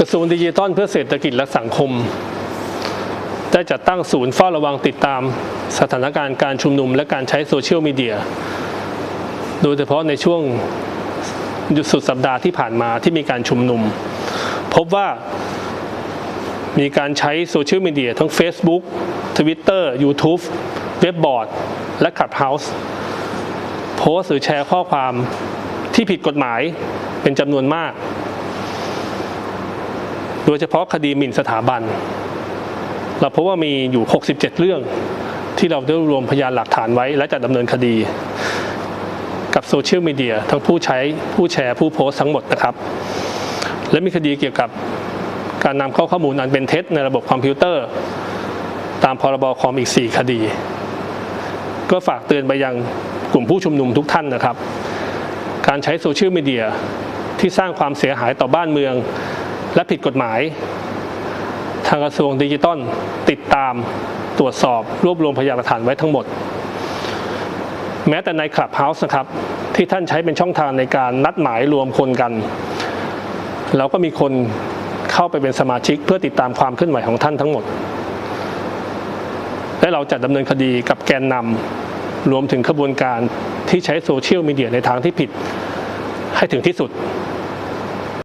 กระทรวงดิจิทัลเพื่อเศรษฐกิจและสังคม ได้จัดตั้งศูนย์เฝ้าระวังติดตาม สถานการณ์การชุมนุมและการใช้โซเชียลมีเดีย โดยเฉพาะในช่วงหยุดสุดสัปดาห์ที่ผ่านมาที่มีการชุมนุม พบว่ามีการใช้โซเชียลมีเดียทั้ง Facebook Twitter YouTube เว็บบอร์ด และ Clubhouse โพสต์หรือแชร์ข้อความที่ผิดกฎหมายเป็นจำนวนมาก โดยเฉพาะคดีหมิ่นสถาบัน เราพบว่ามีอยู่ 67 เรื่องที่เราได้รวบรวมพยานหลักฐานไว้ และจะดำเนินคดี กับโซเชียลมีเดียทั้งผู้ใช้ผู้แชร์ผู้โพสต์ทั้งหมดนะครับ และมีคดีเกี่ยวกับการนำเข้าข้อมูลอันเป็นเท็จในระบบคอมพิวเตอร์ ตามพรบคอมอีก 4 คดี ก็ฝากเตือนไปยังกลุ่มผู้ชุมนุมทุกท่านนะครับ การใช้โซเชียลมีเดียที่สร้างความเสียหายต่อบ้านเมือง และผิดกฎหมาย ทางกระทรวงดิจิทัลติดตามตรวจสอบรวบรวมพยานหลักฐานไว้ทั้งหมด แม้แต่ในคลับเฮาส์นะครับ ที่ท่านใช้เป็นช่องทางในการนัดหมายรวมคนกันแล้วก็มีคนเข้าไปเป็นสมาชิกเพื่อติดตามความเคลื่อนไหวของท่านทั้งหมด และเราจะดำเนินคดีกับแกนนำรวมถึงขบวนการที่ใช้โซเชียลมีเดียในทางที่ผิดให้ถึงที่สุด